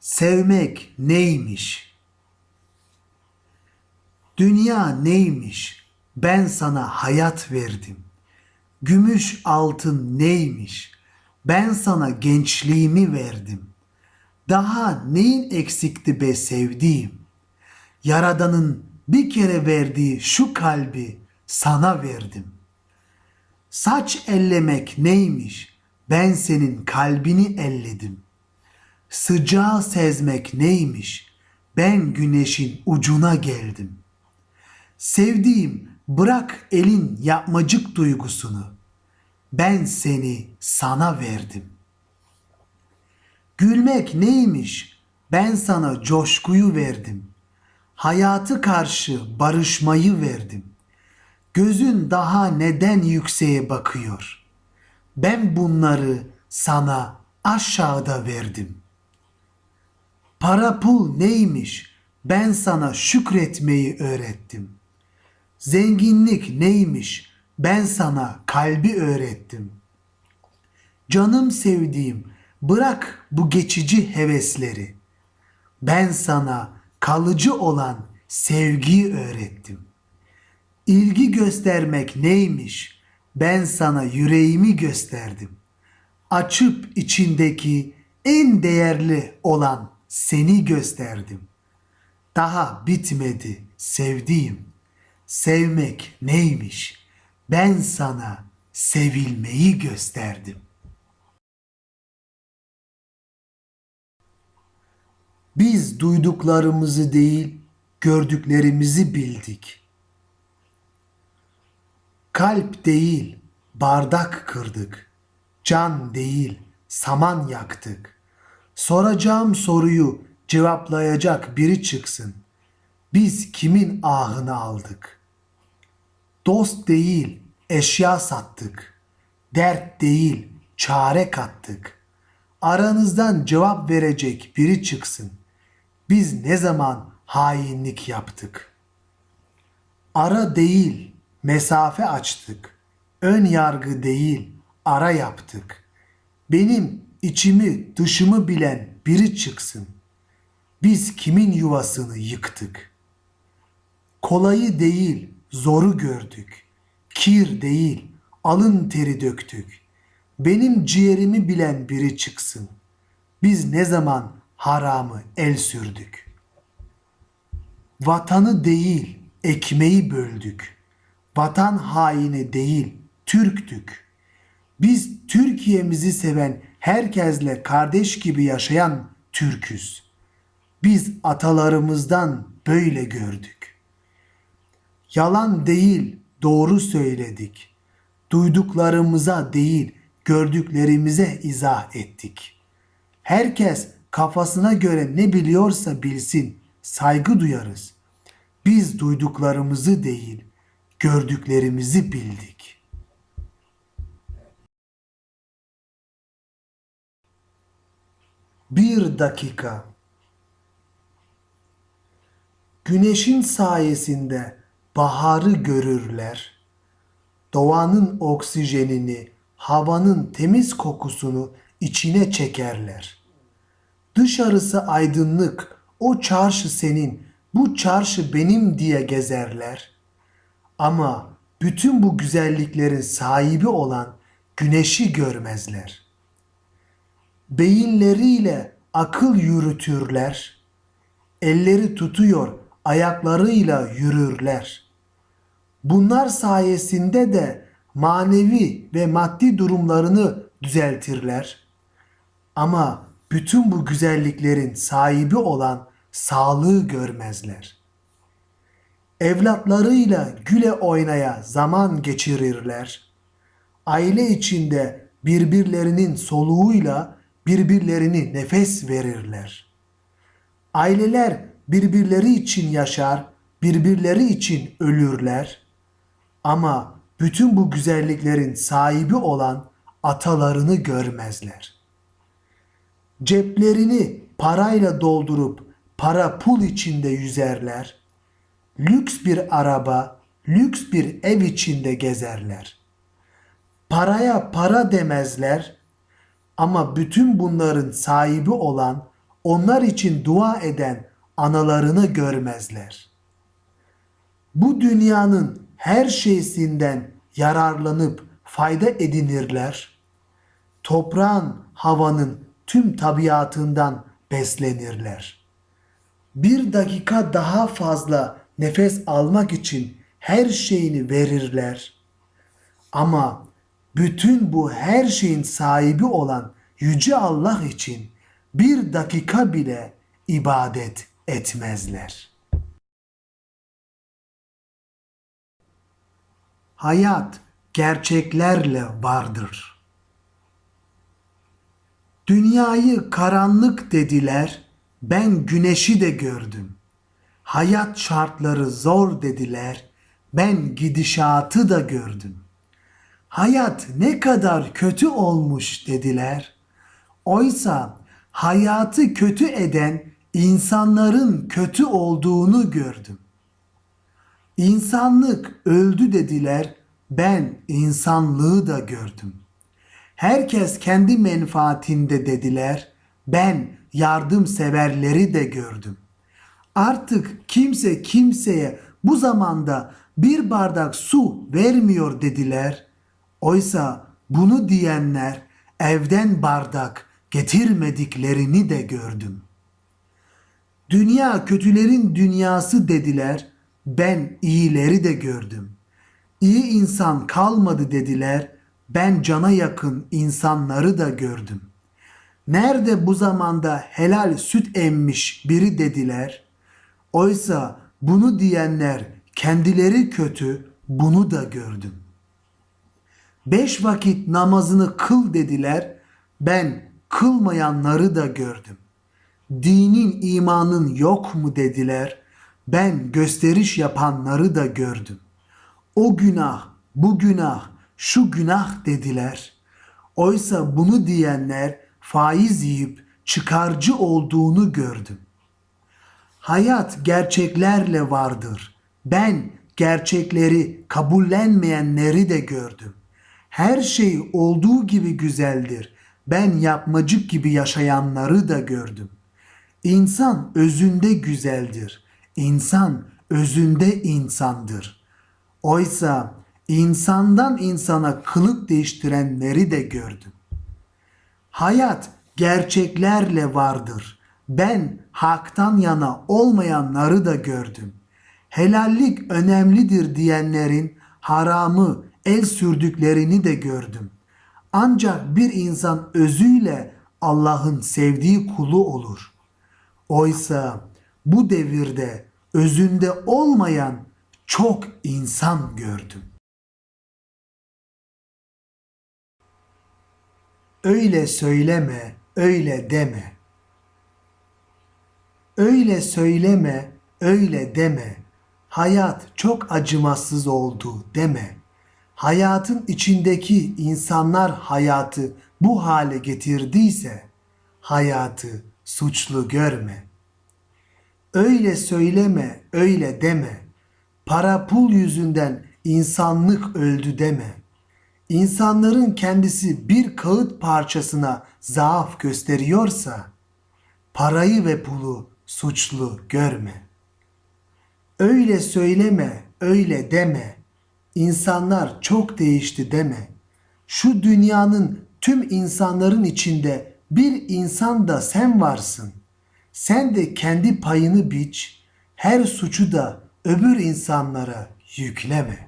Sevmek neymiş? Dünya neymiş? Ben sana hayat verdim. Gümüş altın neymiş? Ben sana gençliğimi verdim. Daha neyin eksikti be sevdiğim? Yaradanın bir kere verdiği şu kalbi sana verdim. Saç ellemek neymiş? Ben senin kalbini elledim. Sıcağı sezmek neymiş? Ben güneşin ucuna geldim. Sevdiğim bırak elin yapmacık duygusunu. Ben seni sana verdim. Gülmek neymiş? Ben sana coşkuyu verdim. Hayatı karşı barışmayı verdim. Gözün daha neden yükseğe bakıyor? Ben bunları sana aşağıda verdim. Para pul neymiş? Ben sana şükretmeyi öğrettim. Zenginlik neymiş? Ben sana kalbi öğrettim. Canım sevdiğim, bırak bu geçici hevesleri. Ben sana kalıcı olan sevgiyi öğrettim. İlgi göstermek neymiş? Ben sana yüreğimi gösterdim. Açıp içindeki en değerli olan seni gösterdim. Daha bitmedi sevdiğim. Sevmek neymiş? Ben sana sevilmeyi gösterdim. Biz duyduklarımızı değil, gördüklerimizi bildik. Kalp değil, bardak kırdık. Can değil, saman yaktık. Soracağım soruyu cevaplayacak biri çıksın. Biz kimin ahını aldık? Dost değil, eşya sattık. Dert değil, çare kattık. Aranızdan cevap verecek biri çıksın. Biz ne zaman hainlik yaptık? Ara değil, mesafe açtık. Ön yargı değil, ara yaptık. Benim içimi dışımı bilen biri çıksın. Biz kimin yuvasını yıktık? Kolayı değil, zoru gördük. Kir değil, alın teri döktük. Benim ciğerimi bilen biri çıksın. Biz ne zaman haramı el sürdük? Vatanı değil, ekmeği böldük. Vatan haini değil, Türktük. Biz Türkiye'mizi seven herkesle kardeş gibi yaşayan Türküz. Biz atalarımızdan böyle gördük. Yalan değil, doğru söyledik. Duyduklarımıza değil, gördüklerimize izah ettik. Herkes kafasına göre ne biliyorsa bilsin, saygı duyarız. Biz duyduklarımızı değil, gördüklerimizi bildik. Bir dakika. Güneşin sayesinde baharı görürler. Doğanın oksijenini, havanın temiz kokusunu içine çekerler. Dışarısı aydınlık, o çarşı senin, bu çarşı benim diye gezerler. Ama bütün bu güzelliklerin sahibi olan güneşi görmezler. Beyinleriyle akıl yürütürler. Elleri tutuyor, ayaklarıyla yürürler. Bunlar sayesinde de manevi ve maddi durumlarını düzeltirler. Ama bütün bu güzelliklerin sahibi olan sağlığı görmezler. Evlatlarıyla güle oynaya zaman geçirirler. Aile içinde birbirlerinin soluğuyla birbirlerini nefes verirler. Aileler birbirleri için yaşar, birbirleri için ölürler. Ama bütün bu güzelliklerin sahibi olan atalarını görmezler. Ceplerini parayla doldurup para pul içinde yüzerler. Lüks bir araba, lüks bir ev içinde gezerler. Paraya para demezler ama bütün bunların sahibi olan onlar için dua eden analarını görmezler. Bu dünyanın her şeysinden yararlanıp fayda edinirler. Toprağın, havanın tüm tabiatından beslenirler. Bir dakika daha fazla nefes almak için her şeyini verirler. Ama bütün bu her şeyin sahibi olan Yüce Allah için bir dakika bile ibadet etmezler. Hayat gerçeklerle vardır. Dünyayı karanlık dediler, ben güneşi de gördüm. Hayat şartları zor dediler, ben gidişatı da gördüm. Hayat ne kadar kötü olmuş dediler. Oysa hayatı kötü eden insanların kötü olduğunu gördüm. İnsanlık öldü dediler, ben insanlığı da gördüm. Herkes kendi menfaatinde dediler, ben yardımseverleri de gördüm. Artık kimse kimseye bu zamanda bir bardak su vermiyor dediler. Oysa bunu diyenler evden bardak getirmediklerini de gördüm. Dünya kötülerin dünyası dediler. Ben iyileri de gördüm. İyi insan kalmadı dediler. Ben cana yakın insanları da gördüm. Nerede bu zamanda helal süt emmiş biri dediler. Oysa bunu diyenler kendileri kötü, bunu da gördüm. Beş vakit namazını kıl dediler. Ben kılmayanları da gördüm. Dinin imanın yok mu dediler. Ben gösteriş yapanları da gördüm. O günah, bu günah, şu günah dediler. Oysa bunu diyenler faiz yiyip çıkarcı olduğunu gördüm. Hayat gerçeklerle vardır. Ben gerçekleri kabullenmeyenleri de gördüm. Her şey olduğu gibi güzeldir. Ben yapmacık gibi yaşayanları da gördüm. İnsan özünde güzeldir. İnsan özünde insandır. Oysa insandan insana kılık değiştirenleri de gördüm. Hayat gerçeklerle vardır. Ben haktan yana olmayanları da gördüm. Helallik önemlidir diyenlerin haramı el sürdüklerini de gördüm. Ancak bir insan özüyle Allah'ın sevdiği kulu olur. Oysa bu devirde özünde olmayan çok insan gördüm. Öyle söyleme, öyle deme. Öyle söyleme, öyle deme. Hayat çok acımasız oldu deme. Hayatın içindeki insanlar hayatı bu hale getirdiyse hayatı suçlu görme. Öyle söyleme, öyle deme. Para pul yüzünden insanlık öldü deme. İnsanların kendisi bir kağıt parçasına zaaf gösteriyorsa parayı ve pulu suçlu görme. Öyle söyleme, öyle deme. İnsanlar çok değişti deme. Şu dünyanın tüm insanların içinde bir insan da sen varsın. Sen de kendi payını biç, her suçu da öbür insanlara yükleme.''